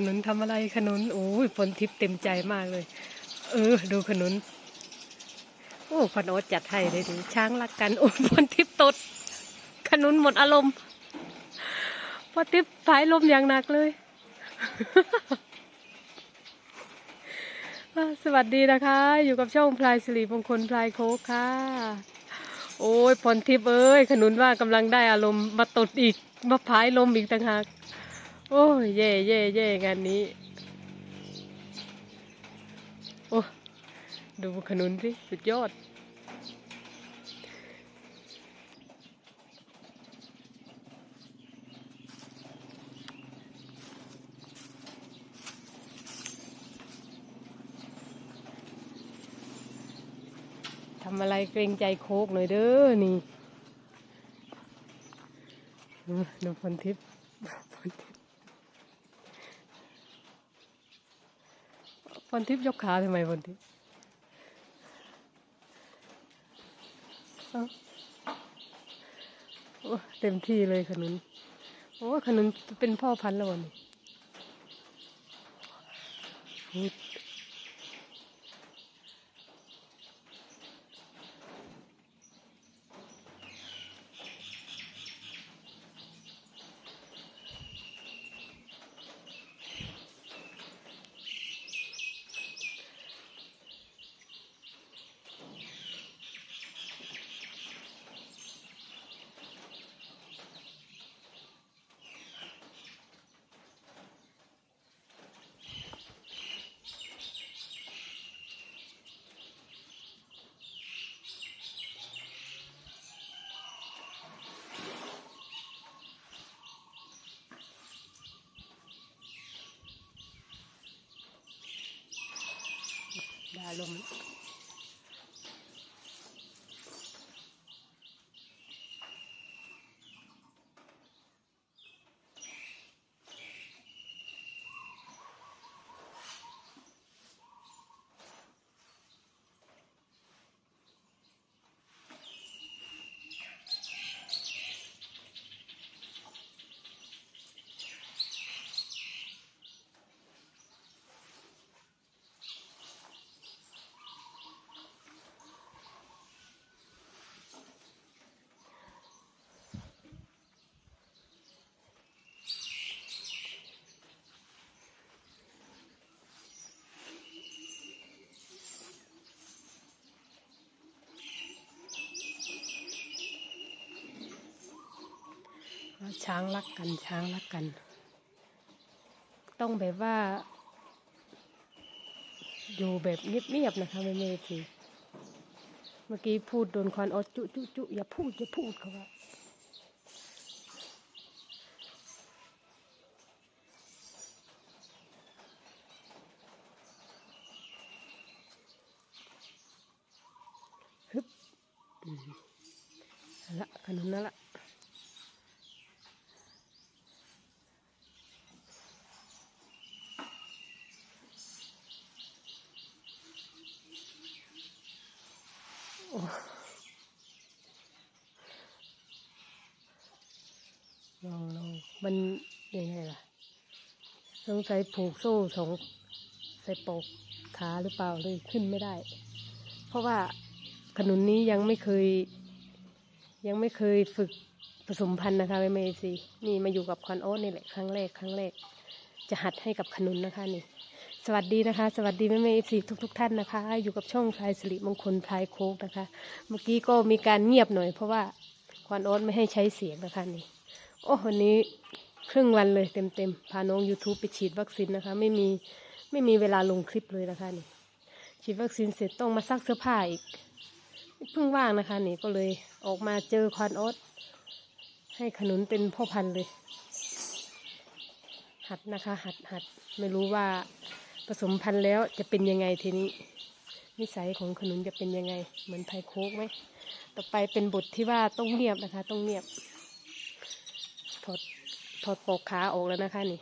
ขนุนทำอะไรขนุนโอ้ยฝนทิพย์เต็มใจมากเลย เออ ดูขนุน โอ้พนโอตจัดให้เลยดิช้างรักกันโอ้ฝนทิพย์ตด ขนุนหมดอารมณ์พอทิพย์ผายลมอย่างหนักเลย สวัสดีนะคะ อยู่กับช่องพลายสิริมงคลพลายโคกค่ะ โอ้ยพรทิพย์เอ้ย ขนุนว่ากำลังได้อารมณ์มาตดอีกมาพายลมอีกต่างหาก โอ้ยเย่เย่เย่งานนี้ โอ้ดูขนุนสิ สุดยอด ทำอะไรเกรงใจโคกหน่อยเด้อนี่ดูพรทิพย์พรทิพย์ พรทิพย์ยกขาทำไมพรทิพย์เอ้าโอ้เต็มที่เลยขนุน โอ้ขนุนเป็นพ่อพันธุ์แล้ววันนี้ อุ๊ยดาลม ช้างรักกันช้างรักกัน ต้องแบบว่า อยู่แบบเงียบๆนะคะไม่ไม่ทีเมื่อกี้พูดโดนควันออจุจุจุอย่าพูดอย่าพูดเขาว่าฮึบละขนมนั่นละ โอ้ลองลอง มันยังไงล่ะ สงสัยผูกโซ่สองใส่ปกขาหรือเปล่าเลยขึ้นไม่ได้ เพราะว่าขนุนนี้ยังไม่เคย ยังไม่เคยฝึกผสมพันธุ์นะคะไม่ไม่สินี่มาอยู่กับคอนโอ๊ตนี่แหละครั้งแรกครั้งแรก จะหัดให้กับขนุนนะคะนี่ สวัสดีนะคะ สวัสดีแม่แม่เอฟซีทุกทุกๆท่านนะคะ อยู่กับช่องพลายสิริมงคลพลายโคกนะคะ เมื่อกี้ก็มีการเงียบหน่อย เพราะว่าควันโอ๊ตไม่ให้ใช้เสียงนะคะนี่ โอ้วันนี้ครึ่งวันเลยเต็มๆ พาน้อง YouTube ไปฉีดวัคซีนนะคะ ไม่มีไม่มีเวลาลงคลิปเลยนะคะนี่ ฉีดวัคซีนเสร็จต้องมาซักเสื้อผ้าอีก เพิ่งว่างนะคะนี่ก็เลยออกมาเจอควันอ๊ตให้ขนุนเป็นพ่อพันธุ์เลย หัดนะคะ หัดหัดไม่รู้ว่าผสมพันธุ์แล้วจะเป็นยังไงทีนี้ นิสัยของขนุนจะเป็นยังไง เหมือนไพโคกไหมต่อไปเป็นบทที่ว่าต้องเงียบนะคะ ต้องเงียบ อดถอดปอกขาออกแล้วนะคะนี่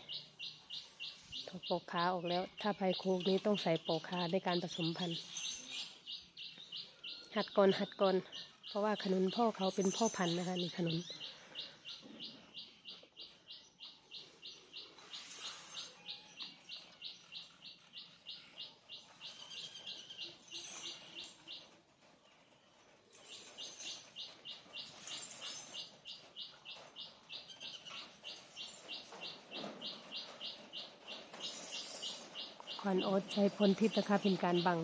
ถอดปอกขาออกแล้ว ถ้าไพโคกนี้ต้องใส่ปอกขาในการผสมพันธุ์ หัดก่อนหัดก่อนเพราะว่าขนุนพ่อเขาเป็นพ่อพันธุ์นะคะนี่ขนุน อนโอ๊ตใช้พลทิพย์นะคะเป็นการบัง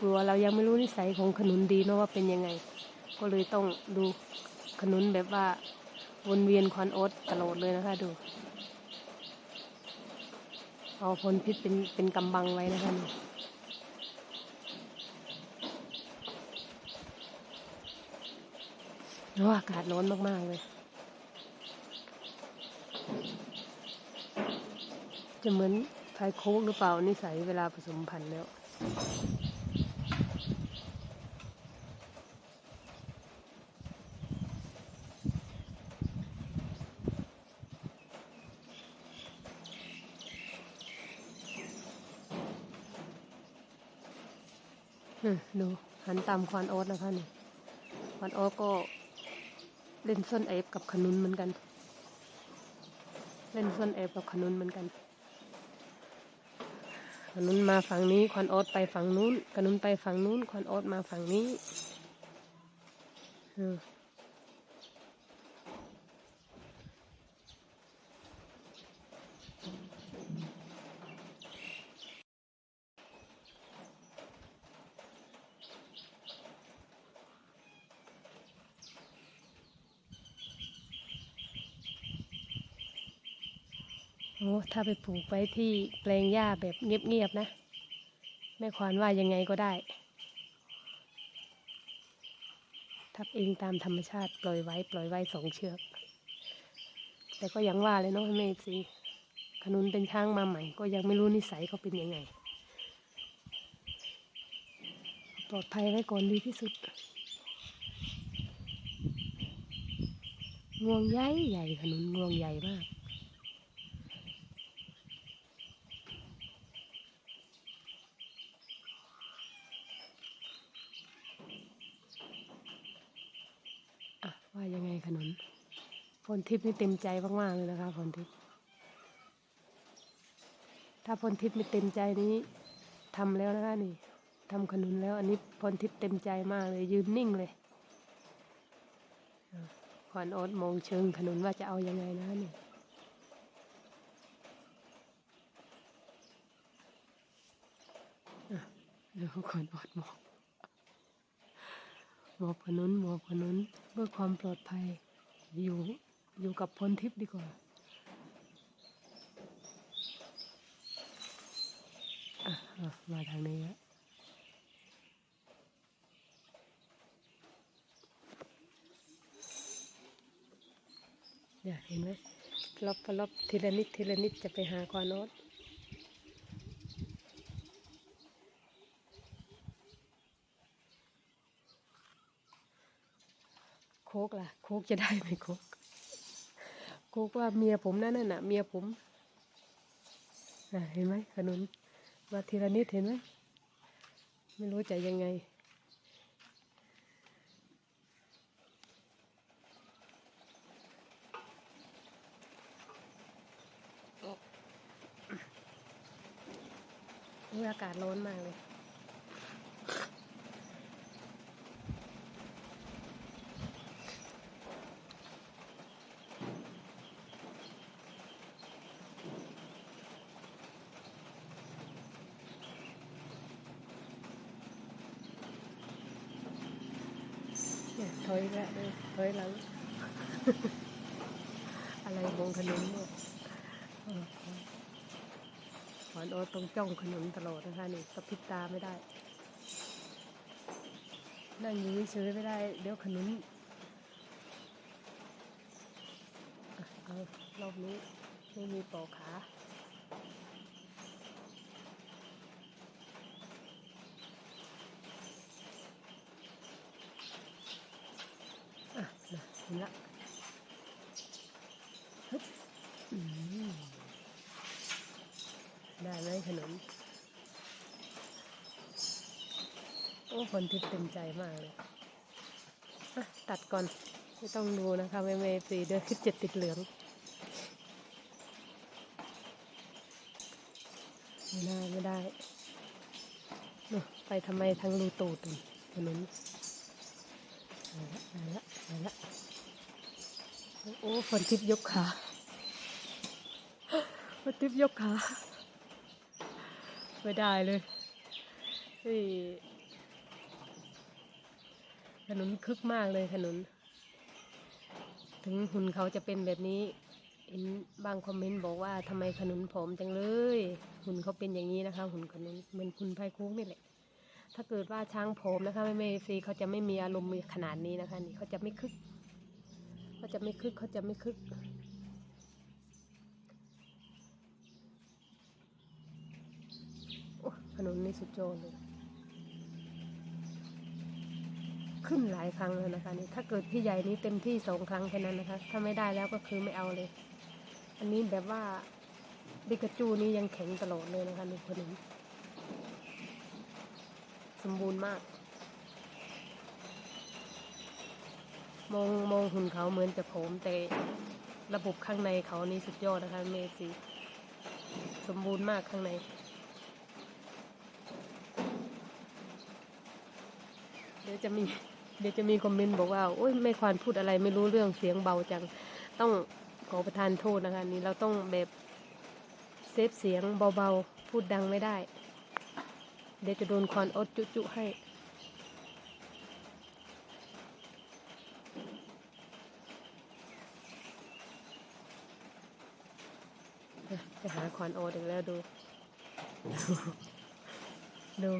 กลัวเรายังไม่รู้นิสัยของขนุนดีเนาะว่าเป็นยังไง ก็เลยต้องดูขนุนแบบว่าวนเวียนคอนโอ๊ตตลอดเลยนะคะ ดูเอาพลพิษเป็นเป็นกำบังไว้นะคะนี่โอ้อากาศร้อนมากๆเลย จะเหมือน พายโค้กหรือเปล่านิสัยเวลาผสมพันธุ์แล้วดูหันตามควานโอ๊ตนะคะนี่ควานโอ๊ตก็เล่นส้นเอฟกับขนุนเหมือนกัน เล่นส้นเอฟกับขนุนเหมือนกัน ขนุนมาฝั่งนี้ควันโอ๊ตไปฝั่งนู้นขนุนไปฝั่งนู้นควันโอ๊ตมาฝั่งนี้อืม อ้ถ้าไปปลูกไว้ที่แปลงหญ้าแบบเงียบๆนะ แม่ควานว่ายังไงก็ได้ทับเองตามธรรมชาติปล่อยไว้ ปล่อยไว้สองเชือก แต่ก็ยังว่าเลยเนาะแม่สิขนุนเป็นช้างมาใหม่ ก็ยังไม่รู้นิสัยเขาเป็นยังไง ปลอดภัยไว้ก่อนดีที่สุดงวงใหญ่ใหญ่ขนุนงวงใหญ่มาก อะว่า ยังไงขนุนพลทิพย์นี่เต็มใจมากๆเลยนะคะพลทิพย์ถ้าพลทิพย์ไม่เต็มใจนี้ทำแล้วนะคะนี่ทำขนุนแล้ว อันนี้พลทิพย์เต็มใจมากเลย ยืนนิ่งเลยขวัญโอ๊ตมองเชิงขนุนว่าจะเอายังไงนะนี่เดี๋ยวขวัญโอ๊ตมอง หมอบขนุนหมอบขนุนเพื่อความปลอดภัยอยู่อยู่กับพลทิพย์ดีกว่าอะมาทางนี้แล้วอยากเห็นไหมลบพลบทีละนิดทีละนิดจะไปหาควานโนตโคกล่ะ โคกจะได้ไหมโคกโคกว่าเมียผมนั่นน่ะเมียผมนะเห็นไหมขนุนมาทีละนิดเห็นไหมไม่รู้จะยังไงอุ๊ยอากาศร้อนมากเลย ถอยแล้วเลยถอยหลัง อะไรมองขนมเนี่ยเอนโอตต้องจ้องขนมตลอดนะคะนี่กระพริบตาไม่ได้ นั่งอยู่เฉยไม่ได้ เดี๋ยวขนุนอะเอารอบนี้ไม่มีปอกขาอะนะเห็นละฮึบอืมได้ไหมขนม โอ้คนทิพย์เต็มใจมากเลยตัดก่อน ไม่ต้องดูนะคะไม่ไม่สีเดือคลิปเจ็ดติดเหลืองไม่ได้ไม่ได้นู่นไปทำไมทางรูตูดนู่นถนนมาละมาละมาละโอ้ฝนทิพย์ยกขาฝนทิพย์ยกขา ไม่ได้เลยเฮ้ย ขนุนคึกมากเลยขนุนถึงหุ่นเขาจะเป็นแบบนี้เห็นบางคอมเมนต์บอกว่าทำไมขนุนผอมจังเลย หุ่นเขาเป็นอย่างนี้นะคะ หุ่นขนุนเหมือนคุณไพคุกนี่แหละ ถ้าเกิดว่าช้างผอมนะคะไม่ไม่ฟรีเขาจะไม่มีอารมณ์ขนาดนี้นะคะ นี่เขาจะไม่คึกเขาจะไม่คึกเขาจะไม่คึก โอ้ขนุนนี่สุดยอดเลย ขึ้นหลายครั้งแล้วนะคะนี่ถ้าเกิดพี่ใหญ่นี้เต็มที่สองครั้งแค่นั้นนะคะ ถ้าไม่ได้แล้วก็คือไม่เอาเลย อันนี้แบบว่าบิกาจูนี่ยังแข็งตลอดเลยนะคะนี่ขนุนสมบูรณ์มาก มองมองหุ่นเขาเหมือนจะโผมแต่ระบบข้างในเขานี่สุดยอดนะคะเมซีสมบูรณ์มากข้างในเดี๋ยวจะมี เดี๋ยวจะมีคอมเมนต์บอกว่าโอ้ยไม่ควรพูดอะไรไม่รู้เรื่องเสียงเบาจัง ต้องขอประทานโทษนะคะนี่เราต้องแบบเซฟเสียงเบาๆ พูดดังไม่ได้ เดี๋ยวจะโดนควานอดจุจุให้ไปหาควานโอดอีกแล้วดู ดู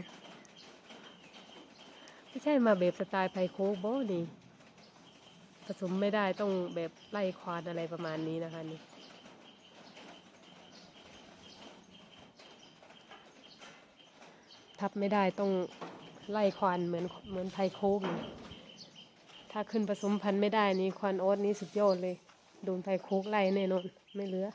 ไม่ใช่มาแบบสไตล์ไพโคกบอนี่ผสมไม่ได้ต้องแบบไล่ควานอะไรประมาณนี้นะคะนี่ทับไม่ได้ต้องไล่ควานเหมือนเหมือนไพโคกนี่ถ้าขึ้นผสมพันธุ์ไม่ได้นี่ควานโอ๊ตนี่สุดยอดเลย โดนไพโคกไล่แน่นอนไม่เหลือ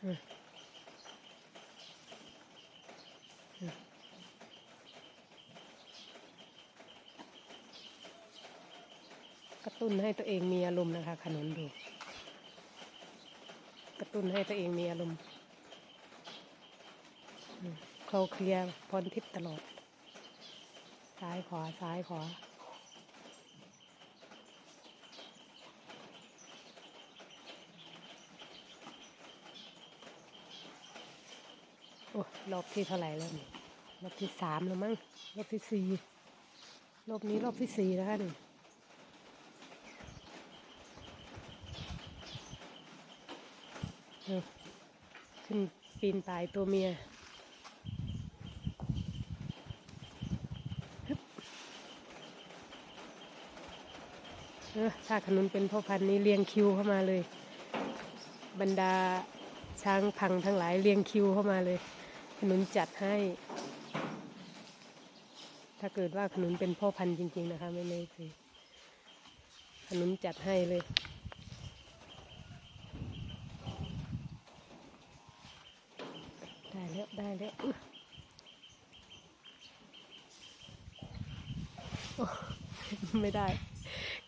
กระตุ้นให้ตัวเองมีอารมณ์นะคะขนุนดู กระตุ้นให้ตัวเองมีอารมณ์เขาเคลียร์พรทิพย์ตลอด ซ้ายขวาซ้ายขวา โอ้รอบที่เท่าไหร่แล้วนี่รอบที่สามแล้วมั้งรอบที่สี่รอบนี้รอบที่สี่แล้วค่ะนี่ขึ้นปีนป่ายตัวเมียเออถ้าขนุนเป็นพ่อพันธุ์นี้เรียงคิวเข้ามาเลย บรรดาช้างพังทั้งหลายเรียงคิวเข้ามาเลย ขนุนจัดให้ ถ้าเกิดว่าขนุนเป็นพ่อพันธุ์จริง ๆ นะคะ ไม่ไม่สิขนุนจัดให้เลยได้แล้วได้แล้วไม่ได้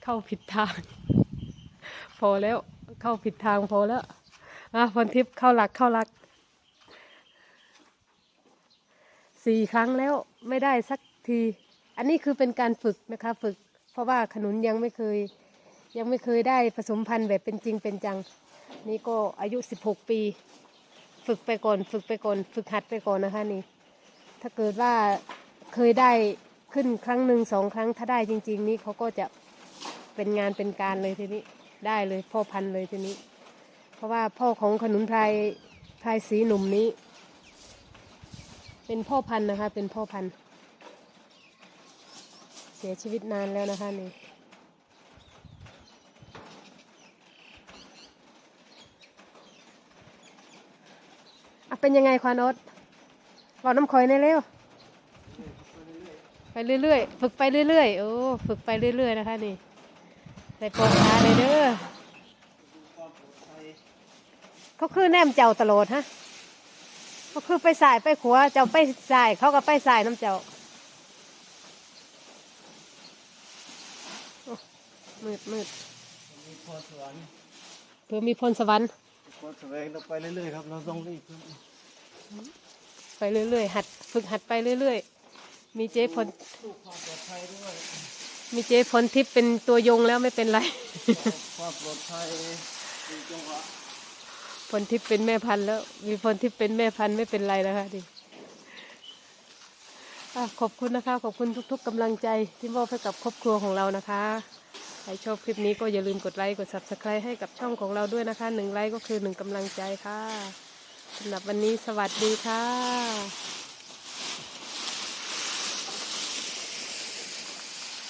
เข้าผิดทาง พอแล้วเข้าผิดทางพอแล้วอะพรทิพย์เข้าหลักเข้าหลัก สี่ครั้งแล้วไม่ได้สักที อันนี้คือเป็นการฝึกนะคะฝึก เพราะว่าขนุนยังไม่เคย ยังไม่เคยได้ผสมพันธุ์แบบเป็นจริงเป็นจัง นี่ก็อายุสิบหกปี ฝึกไปก่อน ฝึกไปก่อน ฝึกหัดไปก่อนนะคะนี่ ถ้าเกิดว่าเคยได้ขึ้นครั้งหนึ่งสองครั้งถ้าได้จริง ๆ นี่เขาก็จะเป็นงานเป็นการเลยทีนี้ได้เลยพ่อพันธุ์เลยทีนี้ เพราะว่าพ่อของขนุนไพรไพรสีหนุ่มนี้ เป็นพ่อพันธุ์นะคะ เป็นพ่อพันธุ์ เสียชีวิตนานแล้วนะคะนี่เป็นยังไงควานอ๊ตบอน้ำคอยในเร็ว ไปเรื่อยๆ ฝึกไปเรื่อยๆ โอ้ ฝึกไปเรื่อยๆ นะคะนี่ใส่โปรงขาเลยเด้อ เขาคือแนมเจ้าตลอดฮะ เขาคือไปสายไปขวาเจ้าไปสายเขาก็ไปสายน้ำเจ้าโอ้มืดมืดมีพรสวรรค์เพื่อมีพรสวรรค์พรแสวงเราไปเรื่อยๆครับเราต้องรีบไปเรื่อยๆหัดฝึกหัดไปเรื่อยๆ มีเจ๊พลดูความปลอดภัยด้วยมีเจ๊พลทิพย์เป็นตัวยงแล้วไม่เป็นไรความปลอดภัยดูจังหวะ พลทิพย์เป็นแม่พันธุ์แล้ว มีพลทิพย์เป็นแม่พันธุ์ไม่เป็นไรนะคะดิอขอบคุณนะคะ ขอบคุณทุก ๆกำลังใจที่มอบให้กับครอบครัวของเรานะคะใครชอบคลิปนี้ก็อย่าลืมกดไลค์กด subscribe ให้กับช่องของเราด้วยนะคะหนึ่งไลค์ก็คือหนึ่งกำลังใจค่ะสำหรับวันนี้สวัสดีค่ะ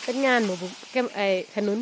เป็นงานหมูบุแก้มไอขนุน